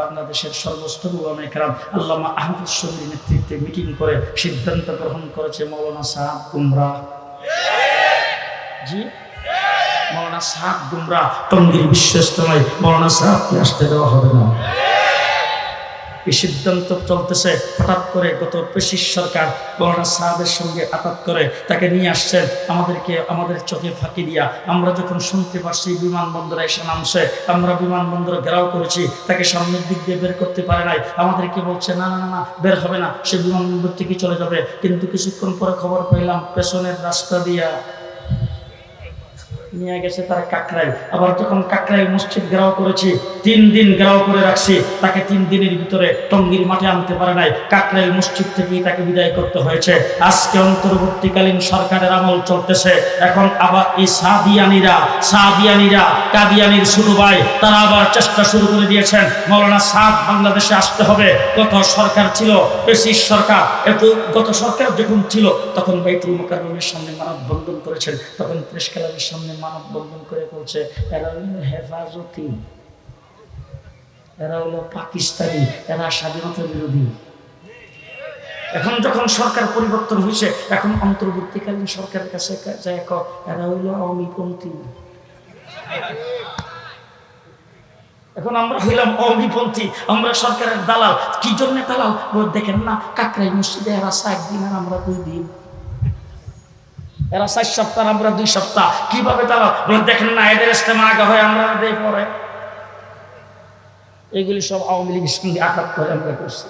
বাংলাদেশের সর্বস্তর ওলামা একরাম, আল্লামা আহমদ শরীর নেতৃত্বে মিটিং করে সিদ্ধান্ত গ্রহণ করেছে মৌলানা সাহাব গুমরা জি? মৌলানা সাহাব গুমরা টঙ্গির বিশ্বস্তময় মৌলানা সাহাবকে আসতে দেওয়া হবে না। এই সিদ্ধান্ত চলতেছে। হঠাৎ করে গত পেশিস সরকার মৌলানা সাহাবের সঙ্গে আঘাত করে তাকে নিয়ে আসছেন আমাদেরকে আমাদের চোখে ফাঁকি দিয়া আমরা যখন শুনতে পারছি বিমানবন্দরে এসে নামছে আমরা বিমানবন্দরে ঘেরাও করেছি তাকে সামনের দিক দিয়ে বের করতে পারে নাই। আমাদেরকে বলছে না না, না বের হবে না সে বিমানবন্দর থেকে চলে যাবে। কিন্তু কিছুক্ষণ পরে খবর পেলাম পেছনের রাস্তা দিয়া নিয়ে গেছে তার কাকরাইল। আবার যখন কাকরাইল মসজিদ করেছি, তিন দিন করে রাখছি, তাকে তিন দিনের ভিতরে টঙ্গির মাঠে আনতে পারে নাই। কাকরাইল মসজিদ তাকে বিদায় করতে হয়েছে। আজকে অন্তর্বর্তীকালীন সরকারের আমল চলতেছে। এখন আবার এই সাদিয়ানিরা সাদিয়ানিরা, কাদিয়ানির শুরু ভাই তারা আবার চেষ্টা শুরু করে দিয়েছেন। মৌলানা সাদ বাংলাদেশে আসতে হবে। গত সরকার ছিল পেশিস সরকার। এত গত সরকার যখন ছিল, তখন বাইতুল মোকাররমের সামনে মানববন্ধন করেছেন। তখন প্রেস ক্লাবের সামনে মানববন্ধন করে বলছে, এরা হলো হেফাজতি। এরা হলো পাকিস্তানি, এরা স্বাধীনতা বিরোধী। এখন যখন সরকার পরিবর্তন হয়েছে, এখন অন্তর্বর্তীকালীন সরকারের কাছে যায় এরা হইল আওয়ামীপন্থী এখন আমরা হইলাম অমিপন্থী, আমরা সরকারের দালাল। কি জন্য দালাল? দেখেন না কাকরাই মসজিদে এরা একদিন আর আমরা দুই দিন। এরা চার সপ্তাহ, আমরা দুই সপ্তাহ। কীভাবে বলে, দেখেন না, এদের আগে হয়, আমরা পরে এগুলি সব আওয়ামী লীগের সঙ্গে আঘাত করে আমরা করছি।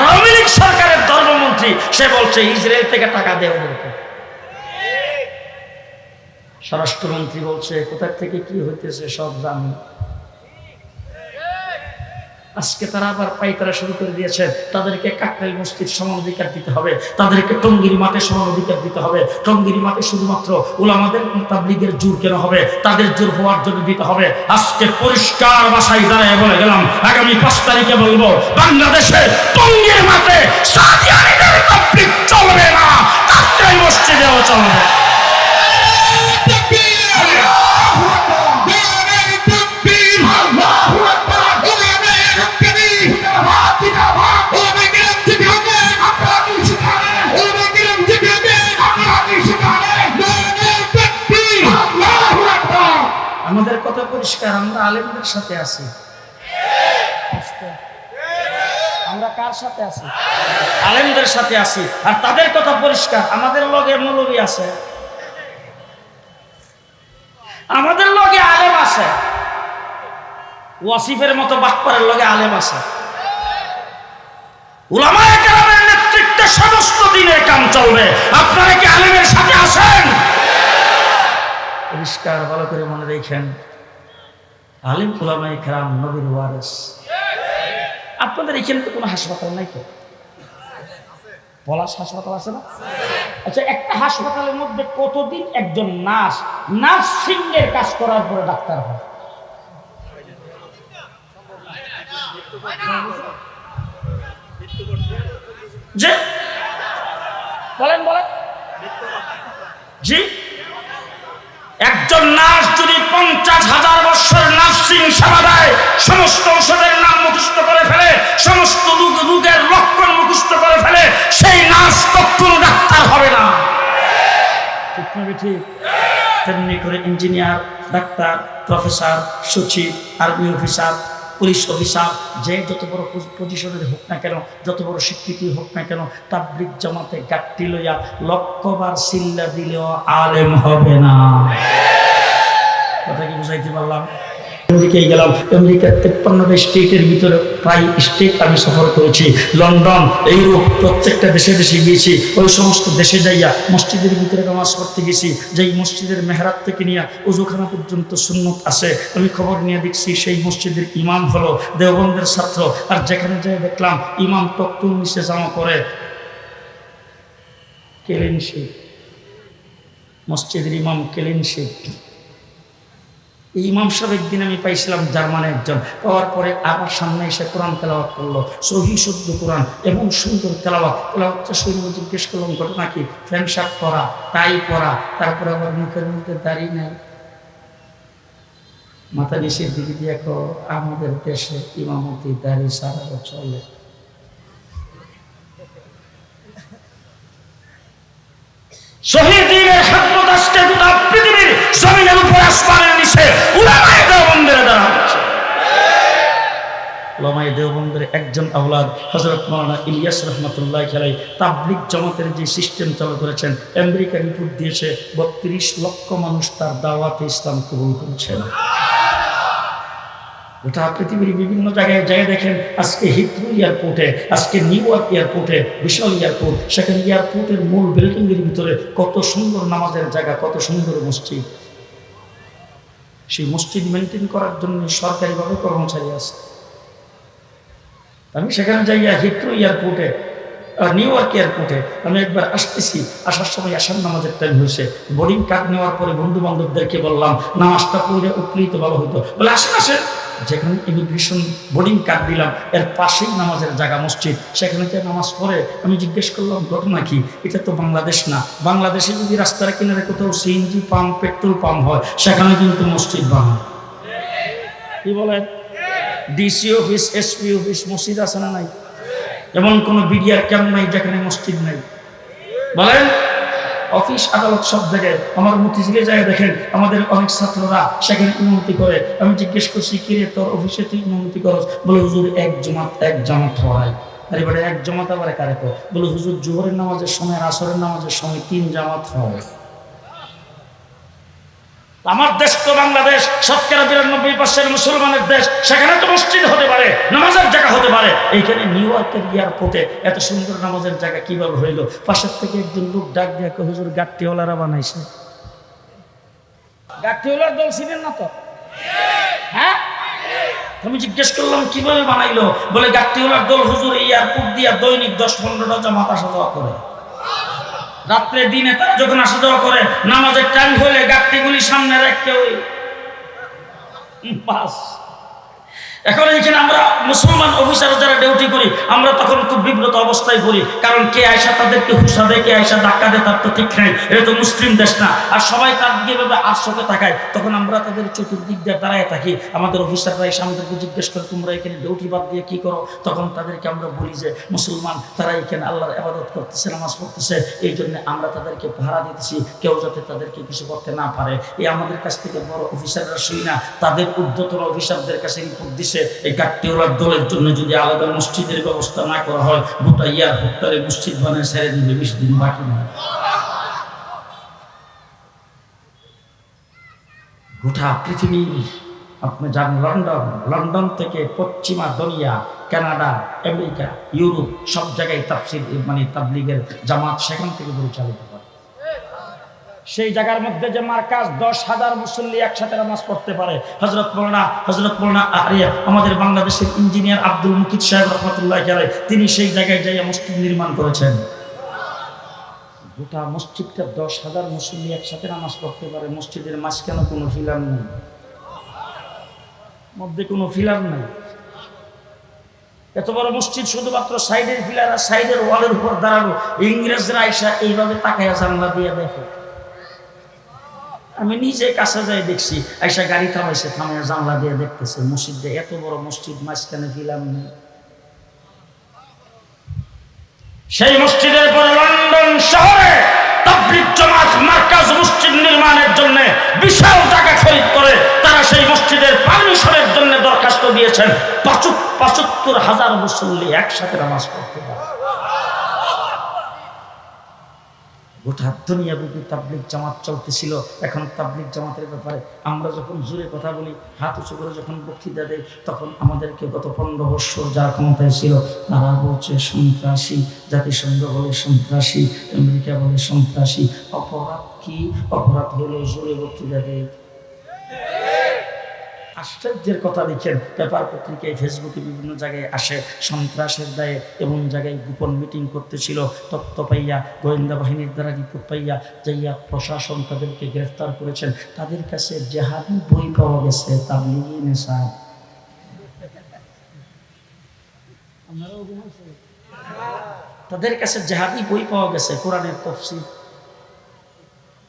আওয়ামী লীগ সরকারের ধর্মমন্ত্রী, সে বলছে, ইসরায়েল থেকে টাকা দেয় ওদেরকে স্বরাষ্ট্রমন্ত্রী বলছে, কোথায় থেকে কি হইতেছে সব জানি। আজকে তারা আবার পাইতারা শুরু করে দিয়েছে। তাদেরকে কাকরাইল মসজিদ সমান অধিকার দিতে হবে। তাদেরকে টঙ্গির মাঠে সমান অধিকার দিতে হবে। টঙ্গির মাঠে শুধুমাত্র ওলামাদের তাবলিগের জোর কেন হবে? তাদের জোর হওয়ার জন্য দিতে হবে। আজকে পরিষ্কার বাসায় দাঁড়ায় বলে গেলাম, আগামী পাঁচ তারিখে বলব, বাংলাদেশে টঙ্গির মাঠে চলবে না, কাকরাইল মসজিদেও চলবে পরিষ্কার আমরা আলেমদের সাথে আছি। আমরা কার সাথে আছি? আলেমদের সাথে আছি। আর তাদের কথা পরিষ্কার, আমাদের লগে মৌলবী আছে। আমাদের লগে আলেম আছে। ওয়াসিফের মতো বাটপারের লগে আলেম আছে। উলামায়ে নেতৃত্বে সমস্ত দিনের কাম চলবে। আপনারা কি আলেমের সাথে আছেন? পরিষ্কার, ভালো করে মনে রেখেন। আলিম উলামায়ে কেরাম নবীর ওয়ারিস। আপনাদের এখানে তো কোনো হাসপাতাল নাই তো? পলাশ হাসপাতাল আছে না? আচ্ছা একটা হাসপাতালের মধ্যে কতদিন একজন নার্স নার্সিং এর কাজ করার পরে ডাক্তার হয়? যে বলেন বলেন। জি? একজন নার্স যদি পঞ্চাশ হাজার বছর নার্সিং সেবা দেয়, সমস্ত ঔষধের নাম মুখস্থ করে ফেলে, সমস্ত রোগ- রোগের লক্ষণ মুখস্থ করে ফেলে, সেই নার্স কখনো ডাক্তার হবে না। ঠিক তেমনি করে ইঞ্জিনিয়ার, ডাক্তার, প্রফেসর, সচিব, আর্মি অফিসার, পুলিশ অফিসার, যে যত বড় পজি- পজিশনের হোক না কেন, যত বড় স্বীকৃতি হোক না কেন তাবলিক জামাতে গাঠটি লইয়া লক্ষবার সিল্লা দিলেও আলেম হবে না। কথা কি বুঝাইতে পারলাম? আমেরিকায় গেলাম তেপ্পান্নটা স্টেটের ভিতরে প্রায় স্টেট আমি সফর করেছি। লন্ডন, ইউরোপ, প্রত্যেকটা দেশে দেশে গিয়েছি। ওই সমস্ত দেশে যাইয়া মসজিদের ভিতরে গেছি। যেই মসজিদের থেকে নিয়ে পর্যন্ত সুন্নত আছে। আমি খবর নিয়ে দেখছি, সেই মসজিদের ইমাম হলো দেওবন্দের ছাত্র। আর যেখানে যাই দেখলাম, ইমাম তক্তুল নিচে জামা করে কেলেন মসজিদের ইমাম কেলেন এই ইমাম সাহেব একদিন আমি পাইছিলাম জার্মানে একজন। পাওয়ার পরে আবার সামনে এসে কোরআন তেলাওয়াত করল। সহি শুদ্ধ কোরআন এবং সুন্দর তেলাওয়াত। তেলাওয়াতটা শুনে জিজ্ঞেস করলাম ঘটনা কি ফ্যান শার্ট পরা, টাই পরা, তারপরে আবার মুখের মধ্যে দাড়ি নাই। মাথা নিচের দিকে দিয়ে আমাদের দেশে ইমামতি দাড়ি সারাও চলে। শহীদ দিনের খেদমত আজকে গোটা পৃথিবীর জমিনের উপর আসমানের হচ্ছে। পৃথিবীর বিভিন্ন জায়গায় জায়গায় দেখেন, আজকে হিথ্রো এয়ারপোর্টে, আজকে নিউ ইয়র্ক এয়ারপোর্টে, বিশাল এয়ারপোর্ট, সেখানে এয়ারপোর্টের মূল বিল্ডিংয়ের ভিতরে কত সুন্দর নামাজের জায়গা, কত সুন্দর মসজিদ। সেই মসজিদ মেনটেন করার জন্য সরকারিভাবে কর্মচারী আছে। আমি সেখানে যাই হিট্রো এয়ারপোর্টে নিউ ইয়র্ক এয়ারপোর্টে আমি একবার আসতেছি। আসার সময় আসার নামাজের টাইম হয়েছে। বোর্ডিং কার্ড নেওয়ার পরে বন্ধু বান্ধবদেরকে বললাম, নামাজটা পড়ে উৎপীড়িত ভালো হতো বলে, আসেন আসেন। যেখানে ইমিগ্রেশন বোর্ডিং কার্ড দিলাম, এর পাশেই নামাজের জায়গা মসজিদ। সেখানে যে নামাজ পড়ে আমি জিজ্ঞেস করলাম, ঘটনা কি? এটা তো বাংলাদেশ না। বাংলাদেশে যদি রাস্তার কিনারে কোথাও সিএনজি পাম্প পেট্রোল পাম্প হয়, সেখানে কিন্তু মসজিদ বানায় কি বলেন ডিসি অফিস এসপি অফিস মসজিদ আছে না নাই? এমন কোন বিডিআর ক্যাম্প নাই যেখানে মসজিদ নাই। বলেন? অফিস, আদালত সব জায়গায়। আমার মতিঝিলে জায়গায় দেখেন, আমাদের অনেক ছাত্ররা সেখানে উন্নতি করে। আমি জিজ্ঞেস করছি, কি রে তোর অফিসে তুই উন্নতি করস? বলে, হুজুর, এক জমাত, এক জামাত হয়। আর এক জমাত আবার কারে কর বলে, হুজুর, জোহরের নামাজের সময় আসরের নামাজের সময় তিন জামাত হয়। আমার দেশ তো বাংলাদেশ শতকরা বিরানব্বই পার্সেন্ট মুসলমানের দেশ, সেখানে তো মসজিদ হতে পারে, নামাজের জায়গা হতে পারে। এইখানে নিউ ইয়র্কের এয়ারপোর্টে এত সুন্দর নামাজের জায়গা কীভাবে হইল? পাশের থেকে একজন লোক ডাক দিয়ে হুজুর গাট্টিওয়ালারা বানাইছে। গাট্টিওয়ালার দল ছিলেন না তো? হ্যাঁ? আমি জিজ্ঞেস করলাম, কীভাবে বানাইলো? বলে গাট্টিওয়ালার দল হুজুর এই এয়ারপোর্ট দিয়ে দৈনিক দশ পনেরোটা আসা যাওয়া করে। রাত্রে দিনে তারা যখন আসা যাওয়া করে, নামাজের টাইম হলে গাড়িগুলি সামনে রাখতে ওই পাস এখন এখানে আমরা মুসলমান অফিসার যারা ডিউটি করি, আমরা তখন খুব বিব্রত অবস্থায় পড়ি। কারণ কে আয়সা তাদেরকে হুসা দেয়, কে আয়সা ধাক্কা দেয়, তার তো ঠিক নেই। এটা তো মুসলিম দেশ না। আর সবাই তার দিকে ভাবে আর চোখে তাকায়। তখন আমরা তাদের চতুর্দিক দিয়ে দাঁড়ায় থাকি। আমাদের অফিসাররা এসে আমাদেরকে জিজ্ঞেস করে, তোমরা এখানে ডিউটি বাদ দিয়ে কি করো? তখন তাদেরকে আমরা বলি যে, মুসলমান, তারা এখানে আল্লাহর আবাদত করতেছে, নামাজ পড়তেছে। এই জন্য আমরা তাদেরকে ভাড়া দিতেছি। কেউ যাতে তাদেরকে কিছু করতে না পারে। এই আমাদের কাছ থেকে বড় অফিসাররা শুই না। তাদের ঊর্ধ্বতন অফিসারদের কাছে রিপোর্ট দিছে এই গাট্টিওয়ালার দলের জন্য যদি আলাদা মসজিদের ব্যবস্থা না করা হয়, গোটা ইয়ার ভোক্তারে মসজিদ বানিয়ে ছেড়ে দিবে, বেশি দিন বাকি নয় গোটা পৃথিবী, আপনি যান লন্ডন লন্ডন থেকে পশ্চিমা দুনিয়া, কানাডা, আমেরিকা, ইউরোপ, সব জায়গায় তাফসির মানে তাবলিগের জামাত সেখান থেকে পরিচালিত। সেই জায়গার মধ্যে যে মার্কাজ দশ হাজার মুসল্লি একসাথে নামাজ পড়তে পারে। হজরত মোলানা হজরত মোলানা আরে আমাদের বাংলাদেশের ইঞ্জিনিয়ার আব্দুল মুকিদ সাহেব রহমতুল্লাহ গেলে তিনি সেই জায়গায় যাইয়া মসজিদ নির্মাণ করেছেন। গোটা মসজিদটা দশ হাজার মুসল্লি একসাথে নামাজ পড়তে পারে, মসজিদের মাঝখানে কোনো ফিলার নেই। মধ্যে কোনো ফিলার নেই। এত বড় মসজিদ শুধুমাত্র সাইডের ফিলার আর সাইডের ওয়ালের উপর দাঁড়ানো। ইংরেজরা আইসা এইভাবে তাকাইয়া জানলা দিয়ে দেখে। আমি নিজে কাছে যাই দেখছি, আইসা গাড়ি থামাইছে, থামাইয়া জানলা দিয়ে দেখতেছে, মসজিদে এত বড় মসজিদ, মাঝখানে ফিলার নেই সেই মসজিদের পরে লন্ডন শহরে তাবলিগ জামাত মার্কাজ মসজিদ নির্মাণের জন্য বিশাল টাকা খরিদ করে, তারা সেই মসজিদের পারমিশনের জন্য দরখাস্ত দিয়েছেন। পঁচাত্তর হাজার মুসল্লি একসাথে নামাজ পড়তে পারে। গোটা দুনিয়া বুকে তাবলিক জামাত চলতেছিল। এখন তাবলিক জামাতের ব্যাপারে আমরা যখন জোরে কথা বলি, হাত উঁচু করে যখন বক্তৃতা দেয় তখন আমাদেরকে গত পনেরো বৎসর যার ক্ষমতায় ছিল, তারা বলছে, সন্ত্রাসী, জাতিসংঘ বলে সন্ত্রাসী, আমেরিকা বলে সন্ত্রাসী। অপরাধ কি? অপরাধ হলো জোরে বক্তৃতা দেয় আশ্চর্যের কথা দেখেন পেপার পত্রিকায়, ফেসবুকে বিভিন্ন জায়গায় আসে, সন্ত্রাসের দায়ে এমন জায়গায় গোপন মিটিং করতেছিল তত্ত্ব পাইয়া, গোয়েন্দা বাহিনীর দ্বারা রিপোর্ট পাইয়া যাইয়া প্রশাসন তাদেরকে গ্রেফতার করেছেন। তাদের কাছে জেহাদি বই পাওয়া গেছে তার লিগিয়ে নেশা তাদের কাছে জেহাদি বই পাওয়া গেছে, কোরআনের তফসিল।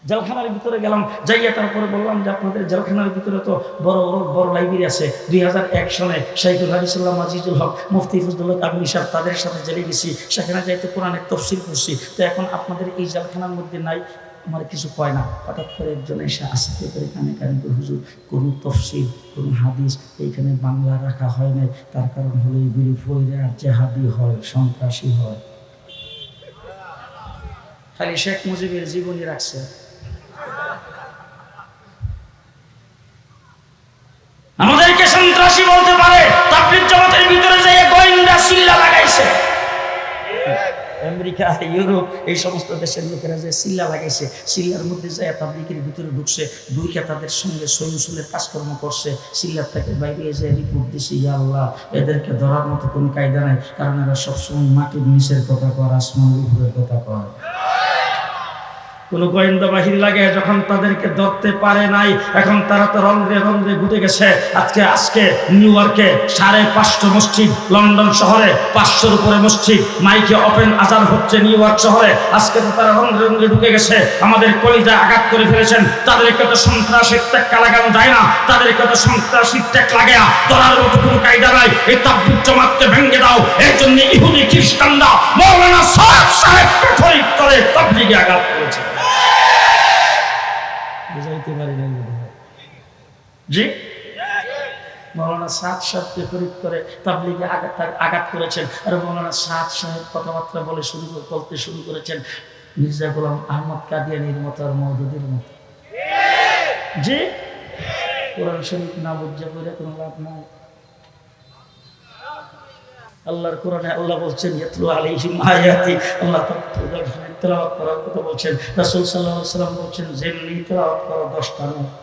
জেলখানার ভিতরে গেলাম, যাইয়া তারপরে বললাম যে আপনাদের জেলখানার ভিতরে তো বড় বড় বড় লাইব্রেরি আছে। দুই হাজার এক সনে শাহিদুল হাদিসুল্লাহ আজিজুল হক, মুফতি ফজলুল কাবুল সাহেব তাদের সাথে জেলে গেছি। সেখানে যাইতে কোরআনের তফসিল করছি তো এখন আপনাদের এই জেলখানার মধ্যে নাই, আমার কিছু কয় না। হঠাৎ করে একজন এসে আসতে করে কানে কানে হুজুর, কোনো তফসিল, কোনো হাদিস এইখানে বাংলা রাখা হয় নাই। তার কারণ হলো এইগুলি ফইরে আর জেহাদি হয়, সন্ত্রাসী হয়। খালি শেখ মুজিবের জীবনী রাখছে। আমাদেরকে বলতে পারে তাবলিগ জগতের ভিতরে যে গোয়েন্দা সিল্লা লাগাইছে। আমেরিকা, ইউরোপ, এই সমস্ত দেশের লোকেরা যে সিল্লা লাগাইছে, সিল্লার মধ্যে যায় তাবলিকের ভিতরে ঢুকছে ঢুকে তাদের সঙ্গে সহিংসুলের কাজকর্ম করছে, সিল্লার থেকে বাইরে যে রিপোর্ট দিছে, ইয়া আল্লাহ, এদেরকে ধরার মতো কোনো কায়দা নাই, কারণ এরা সবসময় মাটির নিচের কথা কর আসমানের উপরের কথা কয়। কোনো গোয়েন্দা বাহিনী লাগে, যখন তাদেরকে ধরতে পারে নাই, এখন তারা তো রন্ধ্রে রন্ধ্রে ঘুটে গেছে। আজকে আজকে নিউ ইয়র্কে সাড়ে পাঁচশো মসজিদ, লন্ডন শহরে পাঁচশোর উপরে মসজিদ, মাইকে ওপেন আজান হচ্ছে নিউ ইয়র্ক শহরে। আজকে তো তারা রন্ধ্রে রন্ধ্রে ঢুকে গেছে। আমাদের কলিজা আঘাত করে ফেলেছেন। তাদেরকে তো সন্ত্রাসের টেক্কা লাগানো যায় না। তাদেরকে তো সন্ত্রাসীর টেক লাগে না। ধরার মতো কোনো কায়দা নাই। এই তাব্বির জমাতকে ভেঙে দাও। এর জন্য ইহুদি খ্রিস্টানরা, মৌলানা সাহেব জি? মৌলানা সাদ সাহেবকে ফরিদ করে তাবলিগে আঘাত আঘাত করেছেন। আর মৌলানা সাদ সাহেব কথাবার্তা বলে শুরু করে- বলতে শুরু করেছেন মির্জা গোলাম আহমদ কাদিয়ানির মতো আর মৌদুদির মতো। জি? কোরআন শরীফ না বুঝা করে কোনো লাভ নাই। আল্লাহর কোরআনে আল্লাহ বলছেন ইয়াতলু আলাইহিম আয়াতি আল্লাহ তাআলা তেলাওয়াত করার কথা বলছেন। রাসূল সাল্লাল্লাহু আলাইহি সাল্লাম বলছেন যেমনি তেলাওয়াত করো 10টা নয়।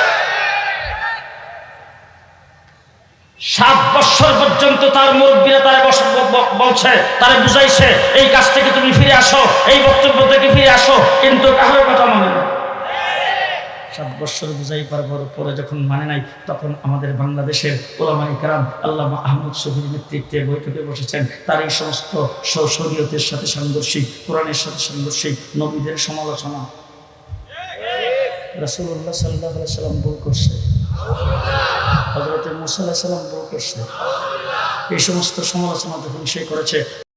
সাত বছর পর্যন্ত তার মুরব্বীরা তারা বলছে, তারা বুঝাইছে, এই কাজ থেকে তুমি ফিরে আসো, এই বক্তব্য থেকে ফিরে আসো, কিন্তু কারোর কথা মানে না সাত বছর বুঝাই পারবার পরে যখন মানে নাই, তখন আমাদের বাংলাদেশের ওলামাই কারাম আল্লামা আহমদ শহীদ নেতৃত্বে বৈঠকে বসেছেন। তার এই সমস্ত শরীয়তের সাথে সাংঘর্ষিক, কোরআনের সাথে সাংঘর্ষিক, নবীদের সমালোচনা। রাসুল্লাহ সাল্লাহ সাল্লাম বল করছে। হজরত মুসাল্লাহ সাল্লাম বড় করছে এই সমস্ত সমালোচনা যখন সে করেছে।